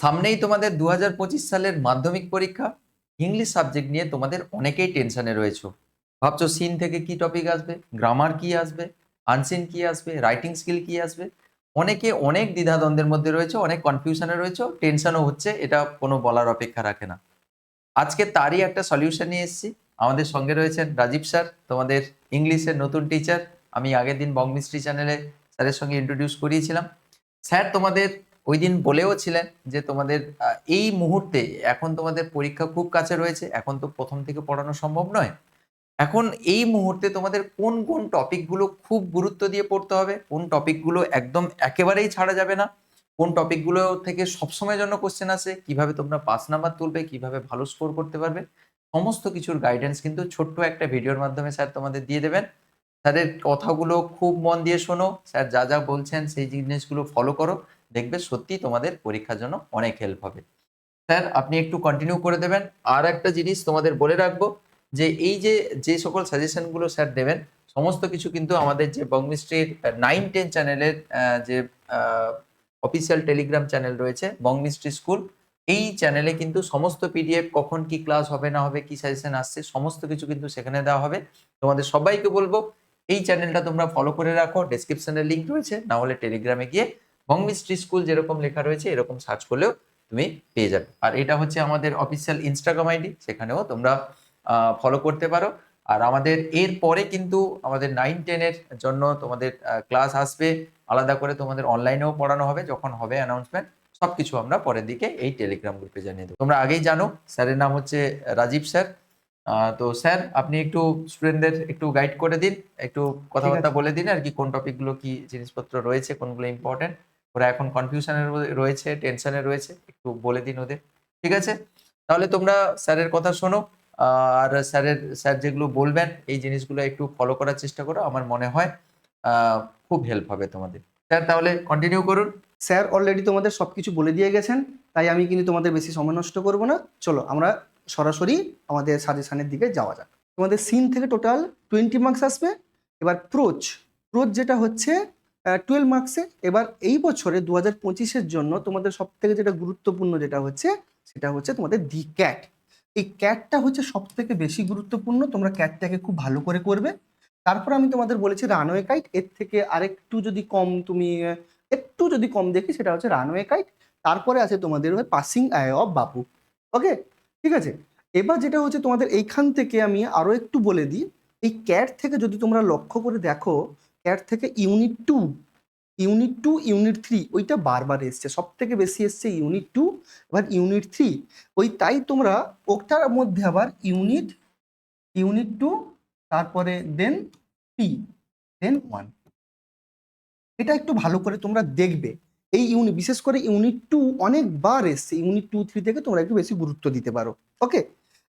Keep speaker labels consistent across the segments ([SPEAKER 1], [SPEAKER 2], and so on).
[SPEAKER 1] সামনেই তোমাদের দু হাজার পঁচিশ সালের মাধ্যমিক পরীক্ষা। ইংলিশ সাবজেক্ট নিয়ে তোমাদের অনেকেই টেনশনে রয়েছো। ভাবছ সিন থেকে কি টপিক আসবে? গ্রামার কি আসবে? আনসিন কি আসবে? রাইটিং স্কিল কি আসবে? অনেকে অনেক দ্বিধাদ্বন্দ্বের মধ্যে রয়েছে, অনেক কনফিউশনে রয়েছে টেনশনও হচ্ছে, এটা কোনো বলার অপেক্ষা রাখে না। আজকে তারই একটা সলিউশন নিয়ে এসেছি। আমাদের সঙ্গে রয়েছেন রাজীব স্যার, তোমাদের ইংলিশের নতুন টিচার আমি আগের দিন বংমিস্ট্রি চ্যানেলে স্যারের সঙ্গে ইন্ট্রোডিউস করিয়েছিলাম। স্যার, তোমাদের ওই দিন বলেও ছিলেন যে তোমাদের এই মুহূর্তে এখন তোমাদের পরীক্ষা খুব কাছে রয়েছে, এখন তো প্রথম থেকে পড়ানো সম্ভব নয়। এখন এই মুহূর্তে তোমাদের কোন কোন টপিকগুলো খুব গুরুত্ব দিয়ে পড়তে হবে, কোন টপিকগুলো একদম একেবারেই ছাড়া যাবে না, কোন টপিকগুলো থেকে সবসময়ের জন্য কোশ্চেন আসে, কীভাবে তোমরা পাস নাম্বার তুলবে, কীভাবে ভালো স্কোর করতে পারবে, সমস্ত কিছুর গাইডেন্স কিন্তু ছোট্ট একটা ভিডিওর মাধ্যমে স্যার তোমাদের দিয়ে দেবেন। স্যারের কথাগুলো খুব মন দিয়ে শোনো, স্যার যা যা বলছেন সেই জিনিসগুলো ফলো করো। দেখবে সত্যি তোমাদের পরীক্ষার জন্য অনেক হেল্প হবে। স্যার, আপনি একটু কন্টিনিউ করে দেবেন। আর একটা জিনিস তোমাদের বলে রাখব যে, এই যে যে সকল সাজেশনগুলো স্যার দেবেন, সমস্ত কিছু কিন্তু আমাদের যে বংমিস্ট্রির নাইন টেন চ্যানেলের যে অফিসিয়াল টেলিগ্রাম চ্যানেল রয়েছে বংমিস্ট্রি স্কুল এই চ্যানেলে কিন্তু সমস্ত পিডিএফ কখন কি ক্লাস হবে, না হবে, কি সাজেশন আসছে, সমস্ত কিছু কিন্তু সেখানে দেওয়া হবে। তোমাদের সবাইকে বলব, এই চ্যানেলটা তোমরা ফলো করে রাখো। ডেসক্রিপশনের লিঙ্ক রয়েছে। না হলে টেলিগ্রামে গিয়ে বংমিস্ট্রি স্কুল যেরকম লেখা রয়েছে এরকম সার্চ করলেও তুমি পেয়ে যাবে। আর এটা হচ্ছে আমাদের অফিসিয়াল ইনস্টাগ্রাম আইডি সেখানেও তোমরা ফলো করতে পারো। আর আমাদের এর পরে কিন্তু আমাদের নাইন টেনের জন্য তোমাদের ক্লাস আসবে। আলাদা করে তোমাদের অনলাইনেও পড়ানো হবে যখন হবে অ্যানাউন্সমেন্ট সবকিছু আমরা পরের দিকে এই টেলিগ্রাম গ্রুপে জানিয়ে দেবো। তোমরা আগেই জানো স্যারের নাম হচ্ছে রাজীব স্যার। তো স্যার আপনি একটু স্টুডেন্টদের একটু গাইড করে দিন একটু কথাবার্তা বলে দিন আর কি কোন টপিকগুলো কি জিনিসপত্র রয়েছে কোনগুলো ইম্পর্টেন্ট ওরা এখন কনফিউশনের রয়েছে টেনশনে রয়েছে, একটু বলে দিন ওদের। ঠিক আছে? তাহলে তোমরা স্যারের কথা শোনো। আর স্যারের, স্যার যেগুলো বলবেন, এই জিনিসগুলো একটু ফলো করার চেষ্টা করো। আমার মনে হয় খুব হেল্প হবে তোমাদের। স্যার, তাহলে কন্টিনিউ করুন।
[SPEAKER 2] স্যার অলরেডি তোমাদের সব কিছু বলে দিয়ে গেছেন, তাই আমি কিন্তু তোমাদের বেশি সময় নষ্ট করব না। চলো, আমরা সরাসরি আমাদের সাজেশানের দিকে যাওয়া যাক। তোমাদের সিন থেকে টোটাল টোয়েন্টি মার্কস আসবে। এবার প্রোচ প্রোচ যেটা হচ্ছে টুয়েলভ মার্কসে এবার এই বছরে দু হাজার পঁচিশের জন্য তোমাদের সব থেকে যেটা গুরুত্বপূর্ণ যেটা হচ্ছে, সেটা হচ্ছে তোমাদের দি ক্যাট এই ক্যাটটা হচ্ছে সব থেকে বেশি গুরুত্বপূর্ণ, তোমরা ক্যাটটাকে খুব ভালো করে করবে। তারপর আমি তোমাদের বলেছি রানওয়ে কাইট এর থেকে আরেকটু যদি কম তুমি একটু যদি কম দেখি, সেটা হচ্ছে রানওয়ে কাইট তারপরে আছে তোমাদের passing away of Bapu okay ঠিক আছে? এবার যেটা হচ্ছে তোমাদের এইখান থেকে আমি আরও একটু বলে দিই, এই ক্যাট থেকে যদি তোমরা লক্ষ্য করে দেখো ক্যাট থেকে unit two unit two unit three ওইটা বারবার এসছে সব থেকে বেশি এসছে ইউনিট টু এবার ইউনিট থ্রি ওই তাই তোমরা ওটার মধ্যে আবার ইউনিট ইউনিট টু তারপরে দেন পি দেন ওয়ান এটা একটু ভালো করে তোমরা দেখবে, এই ইউনিট বিশেষ করে ইউনিট টু অনেকবার এসছে ইউনিট টু থ্রি থেকে তোমরা একটু বেশি গুরুত্ব দিতে পারো ওকে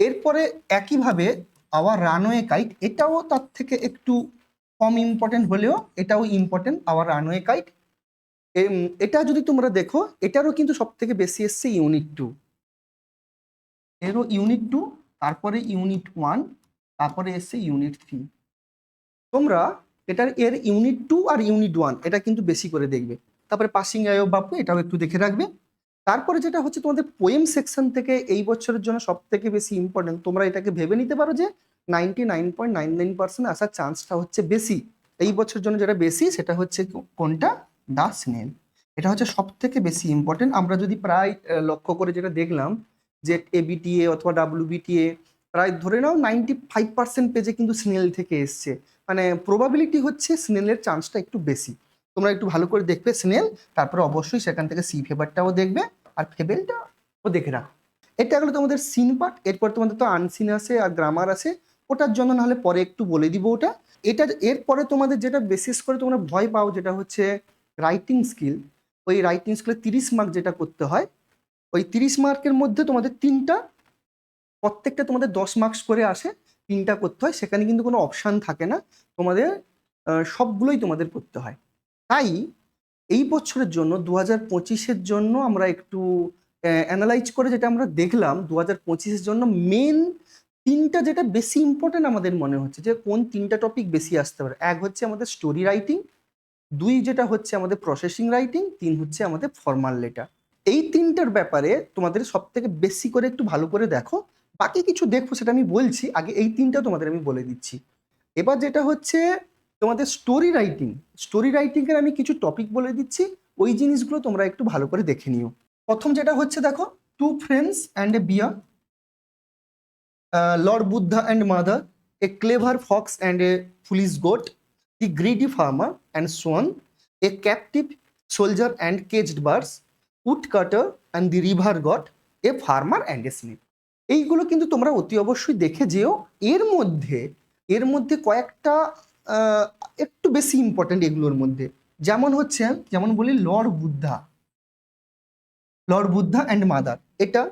[SPEAKER 2] এরপরে একইভাবে আওয়ার রানওয়ে কাইট এটাও তার থেকে একটু কম ইম্পর্টেন্ট হলেও এটাও ইম্পর্টেন্ট আওয়ার রানওয়ে কাইট এটা যদি তোমরা দেখো, এটারও কিন্তু সব থেকে বেশি এসছে ইউনিট টু এরও ইউনিট টু তারপরে ইউনিট ওয়ান তারপরে এসছে ইউনিট থ্রি তোমরা এটার, এর ইউনিট টু আর ইউনিট ওয়ান এটা কিন্তু বেশি করে দেখবে। তারপরে পাসিং আয়ো বাপু এটাও একটু দেখে রাখবে। তারপরে যেটা হচ্ছে তোমাদের পোয়েম সেকশন থেকে এই বছরের জন্য সব থেকে বেশি ইম্পর্টেন্ট তোমরা এটাকে ভেবে নিতে পারো যে ninety nine point nine nine percent আসার চান্সটা হচ্ছে বেশি। এই বছরের জন্য যেটা বেশি, সেটা হচ্ছে কোনটা? দা স্নেল এটা হচ্ছে সব থেকে বেশি ইম্পর্টেন্ট আমরা যদি প্রায় লক্ষ্য করে যেটা দেখলাম, যে এবিটিএ অথবা ডাব্লিউবিটিএ প্রায় ধরে নাও নাইনটি ফাইভ পার্সেন্ট পেজে কিন্তু স্নেল থেকে এসছে। মানে প্রবাবিলিটি হচ্ছে স্নেলের চান্সটা একটু বেশি। তোমরা একটু ভালো করে দেখবে স্নেল তারপরে অবশ্যই সেখান থেকে সি ফেভারটাও দেখবে, আর ফেবেলটাও দেখে রাখো। এটা হলো তোমাদের সিন পার্ট এরপর তোমাদের তো আনসিন আছে আর গ্রামার আছে। ওটার জন্য নাহলে পরে একটু বলে দিব ওটা। এটা এরপরে তোমাদের যেটা বেসিস করে তোমরা ভয় পাও যেটা হচ্ছে রাইটিং স্কিল ওই রাইটিং স্কিলে তিরিশ মার্ক যেটা করতে হয়, ওই তিরিশ মার্কের মধ্যে তোমাদের তিনটা, প্রত্যেকটা তোমাদের দশ মার্কস করে আসে, তিনটা করতে হয়, সেখানে কিন্তু কোনো অপশান থাকে না, তোমাদের সবগুলোই তোমাদের করতে হয়। তাই এই বছরের জন্য দু হাজার পঁচিশের জন্য আমরা একটু অ্যানালাইজ করে যেটা আমরা দেখলাম দু হাজার পঁচিশের জন্য মেন তিনটা যেটা বেশি ইম্পর্টেন্ট আমাদের মনে হচ্ছে, যে কোন তিনটা টপিক বেশি আসতে পারে। এক হচ্ছে আমাদের স্টোরি রাইটিং দুই যেটা হচ্ছে আমাদের প্রসেসিং রাইটিং তিন হচ্ছে আমাদের ফর্মাল লেটার এই তিনটার ব্যাপারে তোমাদের সব থেকে বেশি করে একটু ভালো করে দেখো। বাকি কিছু দেখব সেটা আমি বলছি, আগে এই তিনটা তোমাদের আমি বলে দিচ্ছি। এবার যেটা হচ্ছে, তোমাদের স্টোরি রাইটিং স্টোরি রাইটিংয়ের আমি কিছু টপিক বলে দিচ্ছি, ওই জিনিসগুলো তোমরা একটু ভালো করে দেখে নিও। প্রথম যেটা হচ্ছে, দেখো two friends and a bear lord Buddha and mother a clever fox and a foolish goat the greedy farmer and swan a captive soldier and caged birds woodcutter and the river god a farmer and a snake এইগুলো কিন্তু তোমরা অতি অবশ্যই দেখে যেও। এর মধ্যে এর মধ্যে কয়েকটা একটু বেশি ইম্পর্টেন্ট এগুলোর মধ্যে। যেমন হচ্ছে, যেমন বলি lord Buddha lord Buddha and mother এটা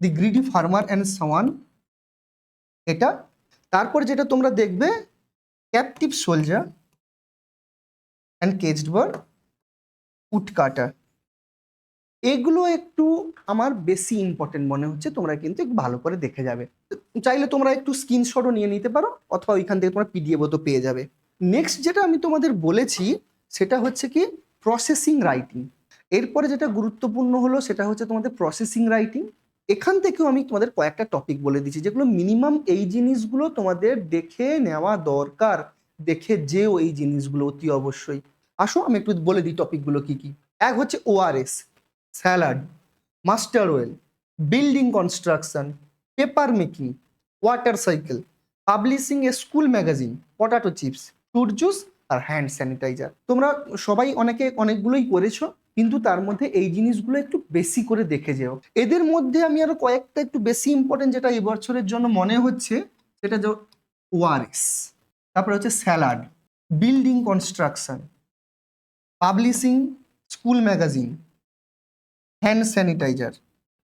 [SPEAKER 2] the greedy farmer and swan এটা। তারপর যেটা তোমরা দেখবে captive soldier and caged bird woodcutter এগুলো একটু আমার বেশি ইম্পর্টেন্ট মনে হচ্ছে, তোমরা কিন্তু একটু ভালো করে দেখে যাবে। চাইলে তোমরা একটু স্ক্রিনশটও নিয়ে নিতে পারো, অথবা ওইখান থেকে তোমরা পিডিএফও তো পেয়ে যাবে। নেক্সট যেটা আমি তোমাদের বলেছি, সেটা হচ্ছে কি প্রসেসিং রাইটিং এরপরে যেটা গুরুত্বপূর্ণ হলো, সেটা হচ্ছে তোমাদের প্রসেসিং রাইটিং এখান থেকেও আমি তোমাদের কয়েকটা টপিক বলে দিচ্ছি, যেগুলো মিনিমাম এই জিনিসগুলো তোমাদের দেখে নেওয়া দরকার, দেখে যেও এই জিনিসগুলো অতি অবশ্যই। আসো, আমি একটু বলে দিই টপিকগুলো কি কি। এক হচ্ছে ORS salad master well building construction paper making water cycle publishing a school magazine potato chips fruit juice R hand sanitiser তোমরা সবাই অনেকে অনেকগুলোই করেছ কিন্তু তার মধ্যে এই জিনিসগুলো একটু বেশি করে দেখে যেও। এদের মধ্যে আমি আরও কয়েকটা একটু বেশি ইম্পর্টেন্ট যেটা এই বছরের জন্য মনে হচ্ছে, সেটা যে ওআরএস তারপরে হচ্ছে salad, building construction, publishing school magazine, hand sanitiser,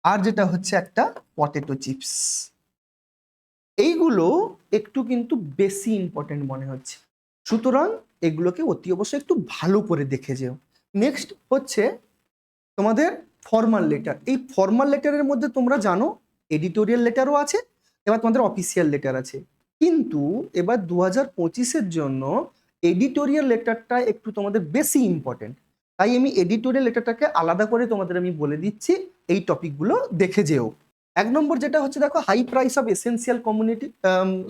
[SPEAKER 2] আর যেটা হচ্ছে একটা পটেটো চিপস। এইগুলো একটু কিন্তু বেশি ইম্পর্টেন্ট মনে হচ্ছে। সুতরাং এগুলোকে অতি অবশ্যই একটু ভালো করে দেখে যেও। নেক্সট হচ্ছে তোমাদের ফর্মাল লেটার এই ফর্মাল লেটারের মধ্যে তোমরা জানো এডিটোরিয়াল লেটারও আছে, এবার তোমাদের অফিসিয়াল লেটার আছে। কিন্তু এবার দু হাজার পঁচিশের জন্য এডিটোরিয়াল লেটারটা একটু তোমাদের বেশি ইম্পর্টেন্ট তাই আমি এডিটোরিয়াল লেটারটাকে আলাদা করে তোমাদের আমি বলে দিচ্ছি, এই টপিকগুলো দেখে যেও। এক নম্বর যেটা হচ্ছে, দেখো high price of essential community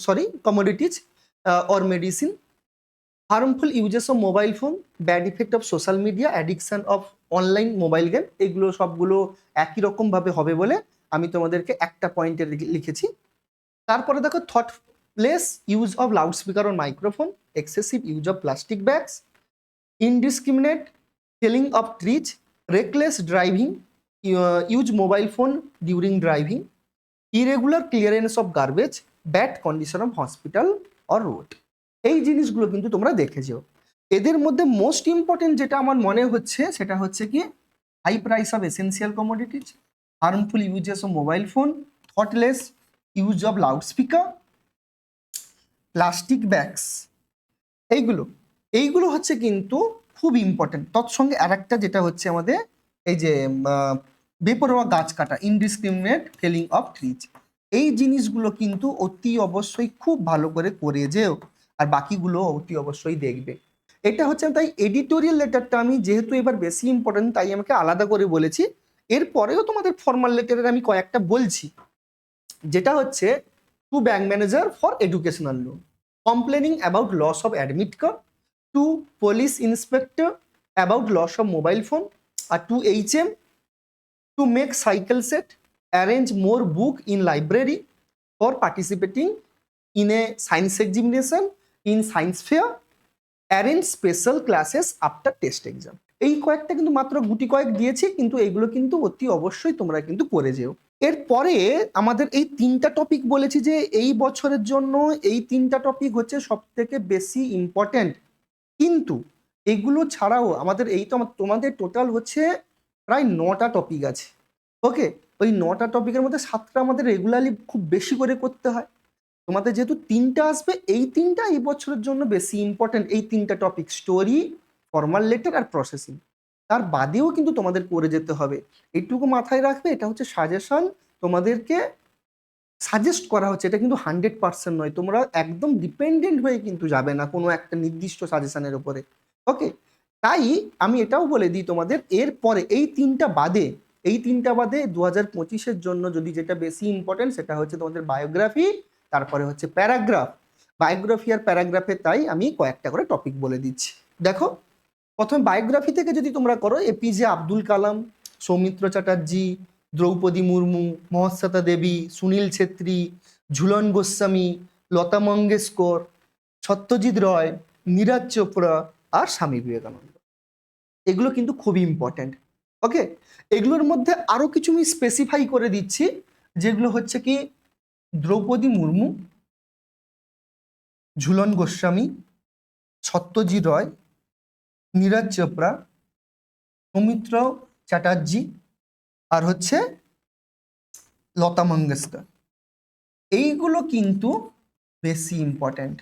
[SPEAKER 2] sorry commodities or medicine harmful uses of mobile phone bad effect of social media addiction of online mobile game এগুলো সবগুলো একই রকমভাবে হবে বলে আমি তোমাদেরকে একটা পয়েন্টে লিখেছি তারপরে দেখো thoughtless use of loudspeaker on microphone excessive use of plastic bags indiscriminate killing of trees, reckless driving use mobile phone phone driving irregular clearance of garbage garbage, condition of hospital or road. এই জিনিসগুলো কিন্তু তোমরা দেখে যেও। এদের মধ্যে most important যেটা আমার মনে হচ্ছে, সেটা হচ্ছে কি? High price of essential commodities harmful uses of mobile phone thoughtless use of loudspeaker plastic bags এইগুলো। এইগুলো হচ্ছে কিন্তু খুব ইম্পর্টেন্ট তৎসঙ্গে আর একটা যেটা হচ্ছে আমাদের, এই যে বেপরোয়া গাছ কাটা ইনডিসক্রিমিনেট ফেলিং অফ ট্রিজ এই জিনিসগুলো কিন্তু অতি অবশ্যই খুব ভালো করে করে যেও। আর বাকিগুলো অতি অবশ্যই দেখবে। এটা হচ্ছে তাই এডিটোরিয়াল লেটারটা আমি যেহেতু এবার বেশি ইম্পর্টেন্ট তাই আমাকে আলাদা করে বলেছি। এরপরেও তোমাদের ফর্মাল লেটারের আমি কয়েকটা বলছি। যেটা হচ্ছে to bank manager for educational loan complaining about loss of admit card to police inspector about loss of mobile phone R to H M to make cycle set arrange more book in library for participating in a science examination in science fair, arrange special classes after test exam. এই কয়েকটা কিন্তু মাত্র গুটি কয়েক দিয়েছি, কিন্তু এগুলো কিন্তু অতি অবশ্যই তোমরা কিন্তু করে যেও। এরপরে আমাদের এই তিনটা টপিক বলেছি যে, এই বছরের জন্য এই তিনটা টপিক হচ্ছে সব থেকে বেশি ইম্পর্ট্যান্ট কিন্তু এগুলো ছাড়াও আমাদের এই তো তোমাদের টোটাল হচ্ছে প্রায় নটা টপিক আছে। ওকে ওই নটা টপিকের মধ্যে সাতটা আমাদের রেগুলারলি খুব বেশি করে করতে হয়। তোমাদের যেহেতু তিনটা আসবে, এই তিনটা এই বছরের জন্য বেশি ইম্পর্টেন্ট এই তিনটা টপিক স্টোরি ফর্মাল লেটার আর প্রসেসিং তার বাদেও কিন্তু তোমাদের করে যেতে হবে। এইটুকু মাথায় রাখবে, এটা হচ্ছে সাজেশন তোমাদেরকে সাজেস্ট করা হচ্ছে। এটা কিন্তু হান্ড্রেড পার্সেন্ট নয়, তোমরা একদম ডিপেন্ডেন্ট হয়ে কিন্তু যাবে না কোনো একটা নির্দিষ্ট সাজেশনের ওপরে ওকে তাই আমি এটাও বলে দিই তোমাদের এরপরে এই তিনটা বাদে, এই তিনটা বাদে দু হাজার পঁচিশের জন্য যদি যেটা বেশি ইম্পর্টেন্ট সেটা হচ্ছে তোমাদের বায়োগ্রাফি তারপরে হচ্ছে প্যারাগ্রাফ। বায়োগ্রাফি আর প্যারাগ্রাফে তাই আমি কয়েকটা করে টপিক বলে দিচ্ছি। দেখো, প্রথমে বায়োগ্রাফি থেকে যদি তোমরা করো A P J Abdul Kalam, Soumitra Chatterjee, Droupadi Murmu Mahasweta Devi, Sunil Chhetri, Jhulan Goswami, Lata Mangeshkar, Satyajit Ray, Neeraj Chopra আর স্বামী বিবেকানন্দ। এগুলো কিন্তু খুবই ইম্পর্ট্যান্ট ওকে এগুলোর মধ্যে আরও কিছু আমি স্পেসিফাই করে দিচ্ছি, যেগুলো হচ্ছে কি দ্রৌপদী মুর্মু, ঝুলন গোস্বামী সত্যজিৎ রয়, নীরজ চোপড়া সৌমিত্র চ্যাটার্জি আর হচ্ছে লতা মঙ্গেশকর। এইগুলো কিন্তু বেশি ইম্পর্ট্যান্ট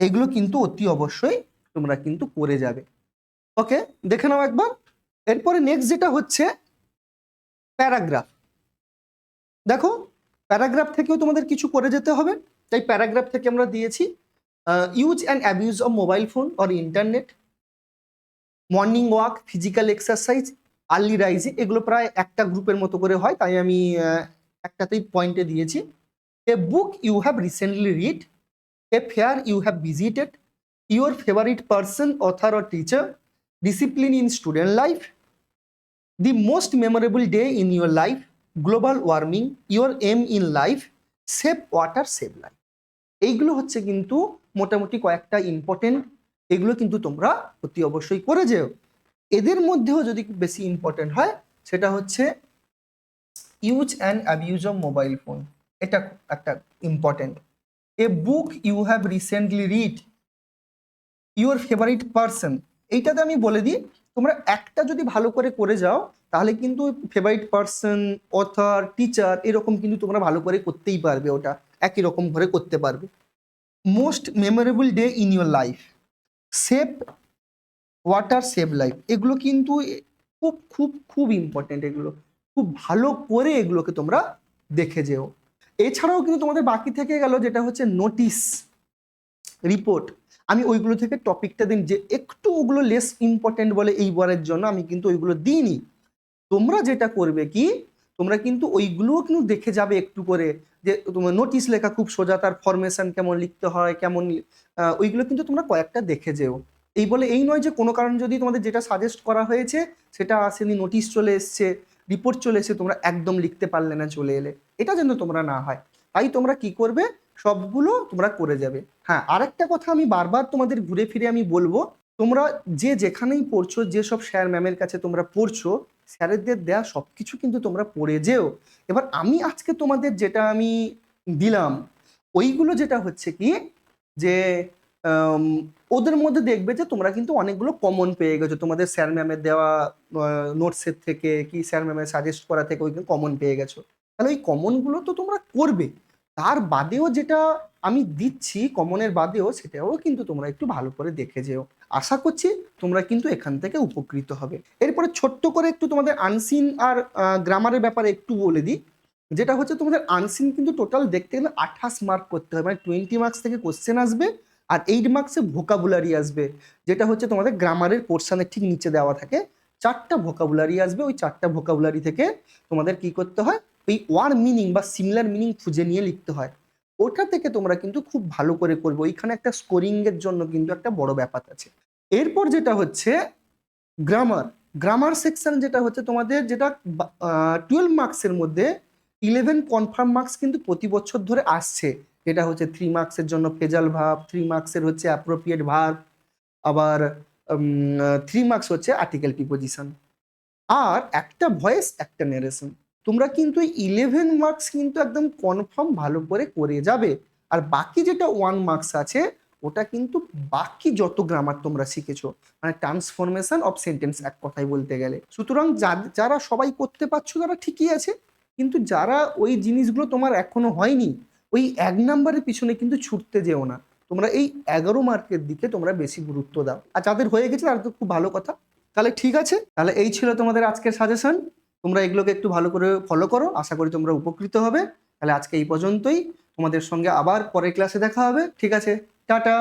[SPEAKER 2] এগুলো কিন্তু অতি অবশ্যই তোমরা কিন্তু করে যাবে। ওকে দেখে নাও একবার। এরপরে নেক্সট যেটা হচ্ছে প্যারাগ্রাফ। দেখো প্যারাগ্রাফ থেকেও তোমাদের কিছু করে যেতে হবে। তাই প্যারাগ্রাফ থেকে আমরা দিয়েছি use and abuse of mobile phone or internet morning walk physical exercise early rising এগুলো প্রায় একটা গ্রুপের মতো করে হয় তাই আমি একটাতেই পয়েন্টে দিয়েছি। A book you have recently read a fair you have visited your favourite person author or teacher discipline in student life the most memorable day in your life, global warming your aim in life save water save life এইগুলো হচ্ছে কিন্তু মোটামুটি কয়েকটা important এগুলো কিন্তু তোমরা অতি অবশ্যই করে যেও। এদের মধ্যেও যদি বেশি ইম্পর্টেন্ট হয়, সেটা হচ্ছে use and abuse of mobile phone এটা একটা important a book you have recently read your favourite person এইটাতে আমি বলে দিই, তোমরা একটা যদি ভালো করে করে যাও তাহলে কিন্তু ফেভারিট পার্সন অথর টিচার এরকম কিন্তু তোমরা ভালো করে করতেই পারবে ওটা। একই রকম করে করতে পারবে। Most memorable day in your life save water save life এগুলো কিন্তু খুব খুব খুব ইম্পর্টেন্ট এগুলো। খুব ভালো করে এগুলোকে তোমরা দেখে যেও। এছাড়াও কিন্তু তোমাদের বাকি থেকে গেল যেটা হচ্ছে নোটিশ রিপোর্ট আমি ওইগুলো থেকে টপিকটা দিন যে একটু ওগুলো লেস ইম্পর্টেন্ট বলে এই বারের জন্য আমি কিন্তু ওইগুলো দিইনি। তোমরা যেটা করবে কি, তোমরা কিন্তু ওইগুলোও কিন্তু দেখে যাবে একটু করে যে তোমার নোটিশ লেখা খুব সোজা, তার ফরমেশন কেমন লিখতে হয়, কেমন ওইগুলো কিন্তু তোমরা কয়েকটা দেখে যেও। এই বলে এই নয় যে কোনো কারণ যদি তোমাদের যেটা সাজেস্ট করা হয়েছে, সেটা আসেনি নোটিশ চলে এসছে রিপোর্ট চলে এসে তোমরা একদম লিখতে পারলে না, চলে এলে। এটা যেন তোমরা না হয়। তাই তোমরা কি করবে, সবগুলো তোমরা করে যাবে। হ্যাঁ আরেকটা কথা আমি বারবার তোমাদের ঘুরে ফিরে আমি বলব তোমরা যে যেখানেই পড়ছো যেসব স্যার ম্যামের কাছে তোমরা পড়ছো, স্যারেদের দেয়া সব কিছু কিন্তু তোমরা পড়ে যেও। এবার আমি আজকে তোমাদের যেটা আমি দিলাম, ওইগুলো যেটা হচ্ছে কি, যে ওদের মধ্যে দেখবে যে তোমরা কিন্তু অনেকগুলো কমন পেয়ে গেছো। তোমাদের স্যার ম্যামের দেওয়া নোটসের থেকে কি স্যার ম্যামের সাজেস্ট করা থেকে ওই কমন পেয়ে গেছো। তাহলে ওই কমনগুলো তো তোমরা করবে। তার বাদেও যেটা আমি দিচ্ছি কমনের বাদেও সেটাও কিন্তু তোমরা একটু ভালো করে দেখে যেও। আশা করছি তোমরা কিন্তু এখান থেকে উপকৃত হবে। এরপরে ছোট্ট করে একটু তোমাদের আনসিন আর গ্রামারের ব্যাপারে একটু বলে দিই। যেটা হচ্ছে তোমাদের আনসিন কিন্তু টোটাল দেখতে গেলে আঠাশ মার্ক করতে হবে মানে টোয়েন্টি মার্কস থেকে কোশ্চেন আসবে আর এইট মার্কসে ভোকাবুলারি আসবে। যেটা হচ্ছে তোমাদের গ্রামারের পোর্শনের ঠিক নিচে দেওয়া থাকে। চারটা ভোকাবুলারি আসবে। ওই চারটা ভোকাবুলারি থেকে তোমাদের কি করতে হয়? ওই ওয়ার মিনিং বা সিমিলার মিনিং খুঁজে নিয়ে লিখতে হয়। ওটা থেকে তোমরা কিন্তু খুব ভালো করে করবে। ওইখানে একটা স্কোরিং এর জন্য কিন্তু একটা বড় ব্যাপার আছে। এরপর যেটা হচ্ছে গ্রামার গ্রামার সেকশন যেটা হচ্ছে তোমাদের যেটা টুয়েলভ মার্কসের মধ্যে ইলেভেন কনফার্ম মার্কস কিন্তু প্রতি বছর ধরে আসছে। যেটা হচ্ছে থ্রি মার্কসের জন্য ফেজাল ভাব থ্রি মার্কসের হচ্ছে অ্যাপ্রোপ্রিয়েট ভাব আবার থ্রি মার্কস হচ্ছে আর্টিকেল প্রিপোজিশন আর একটা ভয়েস একটা নেরেশন তোমরা কিন্তু ইলেভেন মার্কস কিন্তু একদম কনফার্ম ভালো করে করে যাবে। আর বাকি যেটা ওয়ান মার্কস আছে, ওটা কিন্তু বাকি যত গ্রামার তোমরা শিখেছো মানে ট্রান্সফরমেশন অফ সেন্টেন্স এক কথায় বলতে গেলে। সুতরাং যারা সবাই করতে পারছ তারা ঠিকই আছে, কিন্তু যারা ওই জিনিসগুলো তোমার এখনও হয়নি, ওই এক নাম্বারের পিছনে কিন্তু ছুটতে যেও না। তোমরা এই এগারো মার্কের দিকে তোমরা বেশি গুরুত্ব দাও। আর যাদের হয়ে গেছে তারা তো খুব ভালো কথা। তাহলে ঠিক আছে, তাহলে এই ছিল তোমাদের আজকের সাজেশন তোমরা এগুলোকে একটু ভালো করে ফলো করো। আশা করি তোমরা উপকৃত হবে। তাহলে আজকে এই পর্যন্তই। তোমাদের সঙ্গে আবার পরের ক্লাসে দেখা হবে। ঠিক আছে, টাটা।